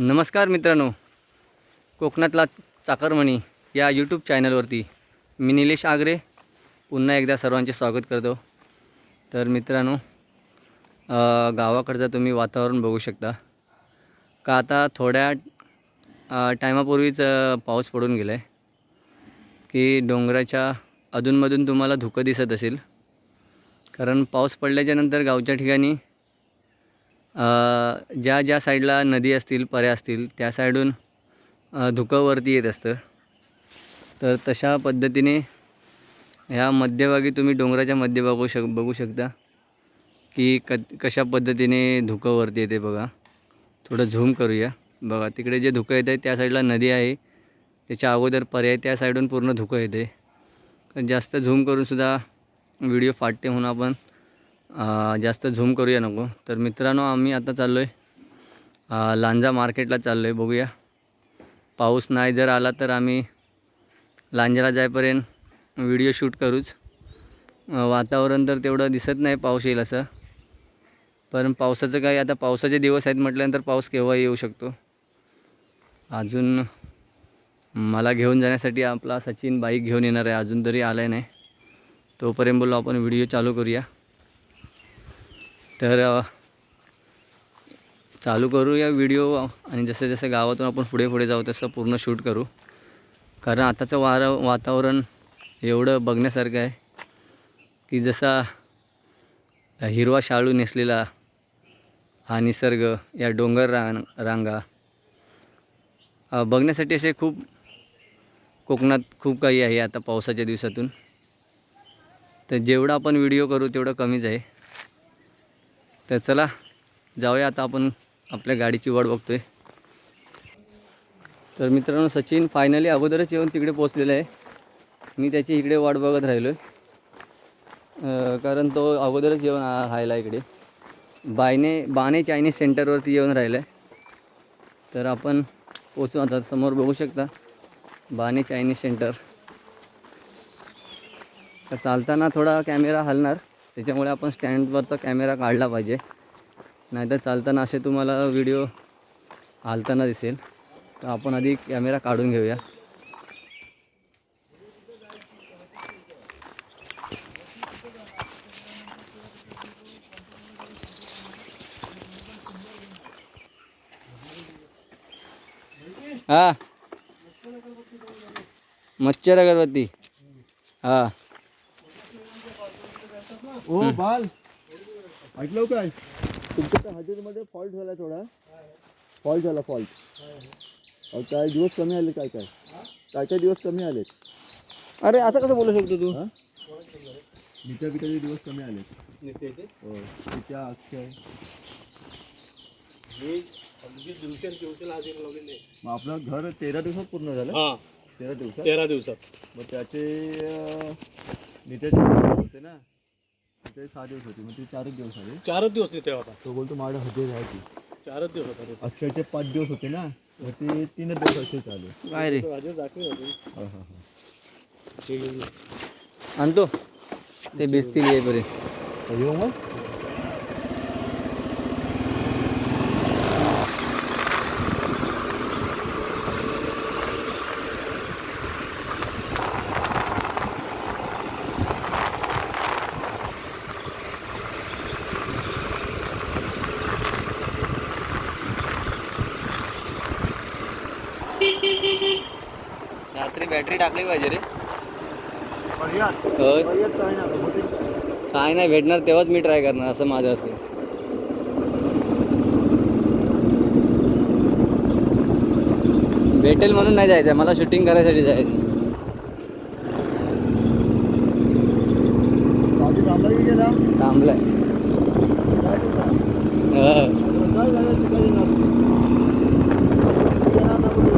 नमस्कार मित्रांनो कोकणातला चाकरमणी या यूट्यूब चॅनलवरती मी निलेश आगरे पुन्हा एकदा सर्वांचे स्वागत करतो. तर मित्रांनो गावाकडचं तुम्ही वातावरण बघू शकता. का आता थोड्या टायमापूर्वीच पाऊस पडून गेला आहे की डोंगराच्या अधूनमधून तुम्हाला धुकं दिसत असेल. कारण पाऊस पडल्याच्यानंतर गावच्या ठिकाणी ज्या ज्या साईडला नदी असतील पर्या असतील त्या साईडून धुकं वरती येत असतं. तर तशा पद्धतीने ह्या मध्यभागी तुम्ही डोंगराच्या मध्य बघू शक बघू शकता की क कशा पद्धतीने धुकं वरती येते बघा. थोडं झूम करूया. बघा तिकडे जे धुकं येतं आहे त्या साईडला नदी आहे. त्याच्या अगोदर पर्याय त्या साईडून पूर्ण धुकं येते जास्त झूम करूनसुद्धा व्हिडिओ फाटते म्हणून आपण जास्त झूम करूया नको. तर मित्रांनो आम्ही आता चाललो आहे लांजा मार्केटला चाललो आहे बघूया. पाऊस नाही जर आला तर आम्ही लांजाला जाईपर्यंत व्हिडिओ शूट करूच. वातावरण तर तेवढं दिसत नाही पाऊस येईल असं. पण पावसाचं काही आता पावसाचे दिवस आहेत म्हटल्यानंतर पाऊस केव्हाही येऊ शकतो? अजून मला घेऊन जाण्यासाठी आपला सचिन बाईक घेऊन येणार आहे अजून तरी आला आहे नाही. तोपर्यंत बोललो आपण व्हिडिओ चालू करूया. तर चालू करू या व्हिडिओ आणि जसं जसं गावातून आपण पुढे पुढे जाऊ तसं पूर्ण शूट करू. कारण आताचं वारं वातावरण एवढं बघण्यासारखं आहे की जसा हिरवा शाळू नेसलेला हा निसर्ग या डोंगर रांग रांगा बघण्यासाठी असे खूप कोकणात खूप काही आहे आता पावसाच्या दिवसातून. तर जेवढा आपण व्हिडिओ करू तेवढं कमीच आहे. तर चला जाऊया आता आपण आपल्या गाडीची वाट बघतो आहे तर मित्रांनो सचिन फायनली अगोदरच येऊन तिकडे पोचलेला आहे. मी त्याची इकडे वाट बघत राहिलो आहे कारण तो अगोदरच येऊन राहिला इकडे. बायने बाने चायनीज सेंटरवरती येऊन राहिला आहे तर आपण पोचू आता समोर बघू शकता. बाने चायनीज सेंटर. तर चालताना थोडा कॅमेरा हलणार. त्याच्यामुळे आपण स्टँडवरचा कॅमेरा काढला पाहिजे. नाहीतर चालताना असे तुम्हाला व्हिडिओ हालताना दिसेल. तर आपण आधी कॅमेरा काढून घेऊया. हां. मच्छर अगरबत्ती. हां. ओ बाल। ऐकलं काय? तुमच्या त्या हजेरीमध्ये फॉल्ट झाला थोडा. फॉल्ट झाला फॉल्ट काय दिवस कमी आले काय काय? काय काय दिवस कमी आलेत? अरे असं कसं बोलू शकतो तू? हा? नित्या दिवस कमी आलेत. हो नित्या अक्षय. मग आपलं घर तेरा दिवसात पूर्ण झालं? तेरा दिवसात? तेरा दिवसात. मग त्याचे दिवस होते ना? ते सहा दिवस होते मग ते चारच दिवस आले चारच दिवस तिथे होता तो बोलतो माझ्या हजे राहायची ती चारच दिवस होता रे. अक्षयचे पाच दिवस होते ना? मग ते तीनच दिवस असे चालू काय रे? तो राजेश दाखवे होते. हा हा हा. ते ये. आणतो. ते भिजतील येईपर्यंत येऊ मग रात्री बॅटरी टाकली पाहिजे रे. होय. काय नाही भेटणार तेव्हाच मी ट्राय करणार असं माझं असतं भेटेल म्हणून नाही जायचं मला शूटिंग करायसाठी जायचं थांबलंय काय तुझा? हं. काय झालं शिकायला जात? गेला आता कुठे?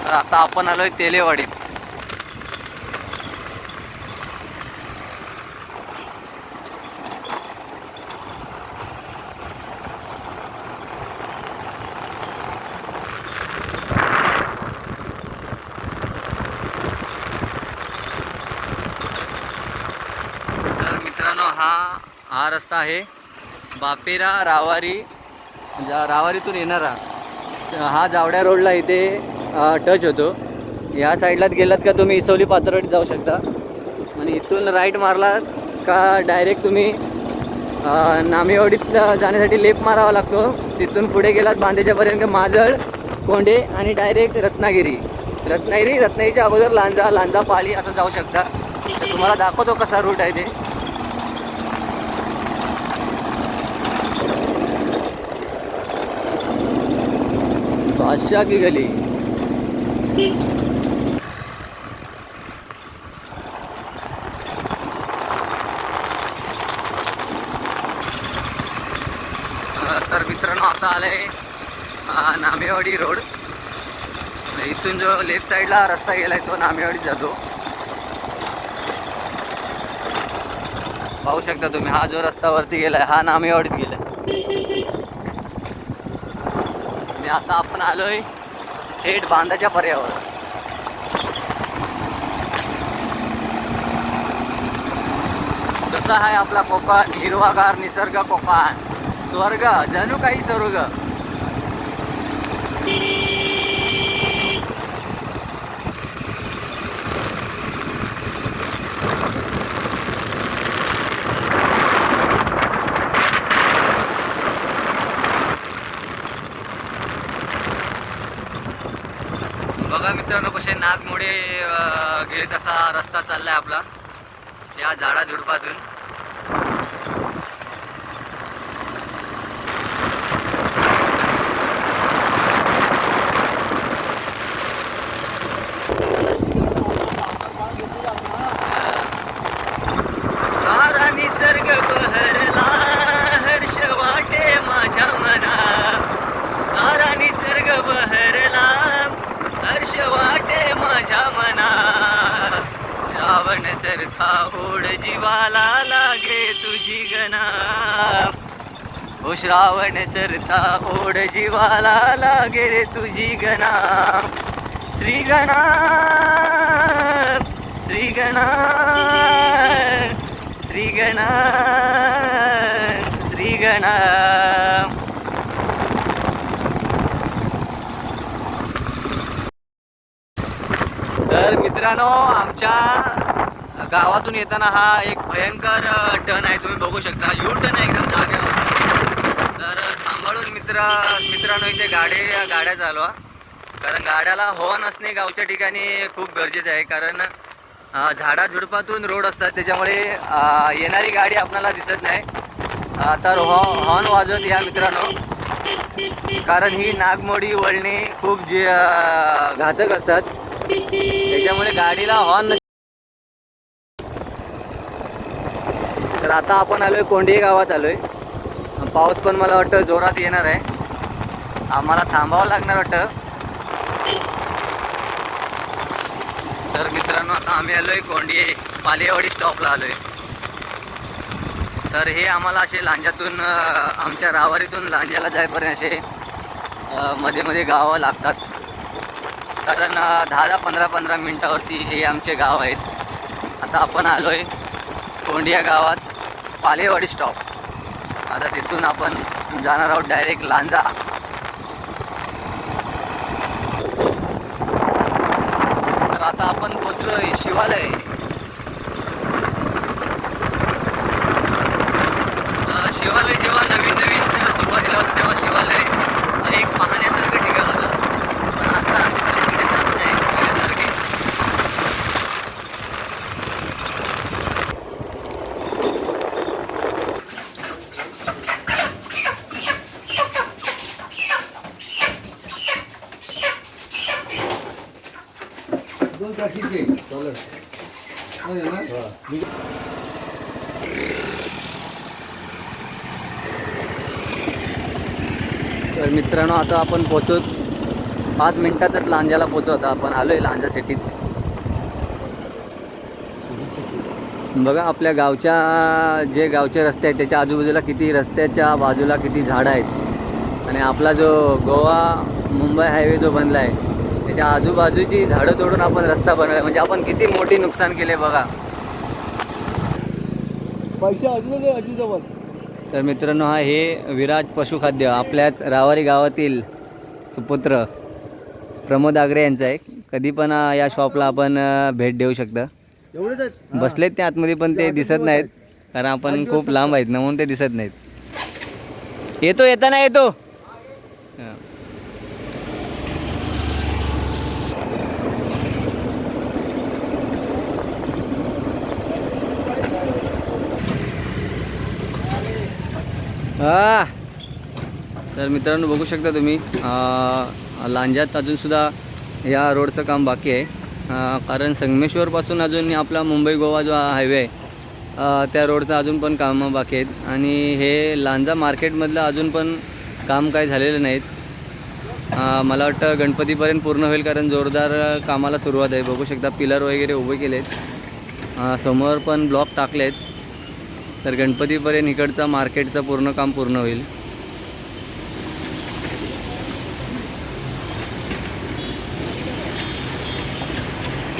तर आता आपण आलोय तेलेवाडीत तर मित्रांनो हा हा रस्ता आहे बापेरा रावारी जा रावारीतून येणारा हा जावड्या रोडला इथे टच होतो. या साईडलाच गेलात का तुम्ही? इसवली पात्रवाडीत जाऊ शकता. आणि इथून राईट मारलात का डायरेक्ट तुम्ही अ, नामेवाडीत जाण्यासाठी लेप मारावा लागतो. तिथून पुढे गेलात बांदेच्यापर्यंत माजळ कोंडे आणि डायरेक्ट रत्नागिरी. रत्नागिरी रत्नागिरीच्या अगोदर लांजा लांजा पाळी असं जाऊ शकता. तर तुम्हाला दाखवतो कसा रूट आहे ते. बादशाह की गली अ, तर मित्रांनो आता आलंय नामेवाडी रोड. इथून जो लेफ्ट साईडला रस्ता गेलाय तो नामेवाडीत जातो पाहू शकता तुम्ही हा जो रस्त्यावरती गेला गेलाय हा नामेवाडीत गेलाय. आणि आता आपण आलोय थेट बांधाच्या पर्यावर. कसा आहे आपला कोकण हिरवागार निसर्ग कोकण. स्वर्ग जणू काही स्वर्ग बघा मित्रांनो कसे नागमोडे अं, गेले तसा रस्ता चाललाय आपला. या झाडा श्रावण सरथा ओढ जीवाला लागे तुझी गणा. हो ओ श्रावण सरता ओढ जीवाला लागे रे तुझी गणा. श्री गणा श्री गणा श्री गणा श्री गणा. तर मित्रांनो आमच्या गावातून येताना हा एक भयंकर टर्न आहे. तुम्ही बघू शकता. यू टर्न आहे एकदम जागेवर. तर सांभाळून मित्र मित्रांनो इथे गाडी गाड्या चालवा. कारण गाड्याला हॉर्न असणे गावच्या ठिकाणी खूप गरजेचं आहे. कारण झाडा झुडपातून रोड असतात. त्याच्यामुळे येणारी गाडी आपल्याला दिसत नाही. तर हॉ हॉर्न वाजवत या मित्रांनो. कारण ही नागमोडी वळणे खूप जे घातक असतात. त्याच्यामुळे गाडीला हॉर्न तर आता आपण आलोय कोंडी गावात आलोय. पाऊस पण मला वाटतं जोरात येणार आहे. आम्हाला थांबावं लागणार वाटतं. तर मित्रांनो आता आम्ही आलोय कोंडी पालेवाडी स्टॉपला आलोय. तर हे आम्हाला असे लांजातून आमच्या रावारीतून लांजाला जाईपर्यंत असे मध्ये मध्ये गावं लागतात. कारण दहा दहा पंधरा पंधरा मिनटावरती हे आमचे गाव आहेत. आता आपण आलो आहे कोंडिया गावात. पालेवाडी स्टॉप आता तिथून आपण जाणार आहोत डायरेक्ट लांजा. तर आता आपण पोचलोय आहे शिवालय शिवालय जेव्हा नवीन नवीन सुरुवातीला होतं तेव्हा शिवालय. एक पहा ठिकाण होतं पण आता तिकडे तिकडे जात नाही पहिल्यासारखे तर मित्रांनो आता आपण पोचोच. पाच मिनटातच लांजाला पोचवता आपण. आलो आहे लांजा सिटीत बघा आपल्या गावच्या जे गावचे रस्ते आहेत त्याच्या आजूबाजूला किती रस्त्याच्या बाजूला किती झाडं आहेत. आणि आपला जो गोवा मुंबई हायवे जो बनला आहे त्याच्या आजूबाजूची झाडं तोडून आपण रस्ता बनवला. म्हणजे आपण किती मोठी नुकसान केले बघा. पैसे अजून तर मित्रांनो हा हे विराज पशुखाद्य आपल्याच रावारी गावातील सुपुत्र प्रमोद आगरे यांचं आहे. कधी पण या शॉपला आपण भेट देऊ शकता. बसलेत ते आतमध्ये पण ते दिसत नाहीत. कारण आपण खूप लांब आहेत ना म्हणून ते दिसत नाहीत. येतो येताना येतो. आ तर मित्रांनो बघू शकता तुम्ही लांजात अजूनसुद्धा या रोडचं काम बाकी आहे. कारण संगमेश्वरपासून अजून आपला मुंबई गोवा जो हायवे आहे त्या रोडचं अजून पण कामं बाकी आहेत. आणि हे लांजा मार्केटमधलं अजून पण काम काही झालेलं नाहीत. मला वाटतं गणपतीपर्यंत पूर्ण होईल कारण जोरदार कामाला सुरुवात आहे. बघू शकता पिलर वगैरे उभे केले आहेत समोर पण ब्लॉक टाकले आहेत तर गणपतीपर्यंत इकडचा मार्केटचं पूर्ण काम पूर्ण होईल.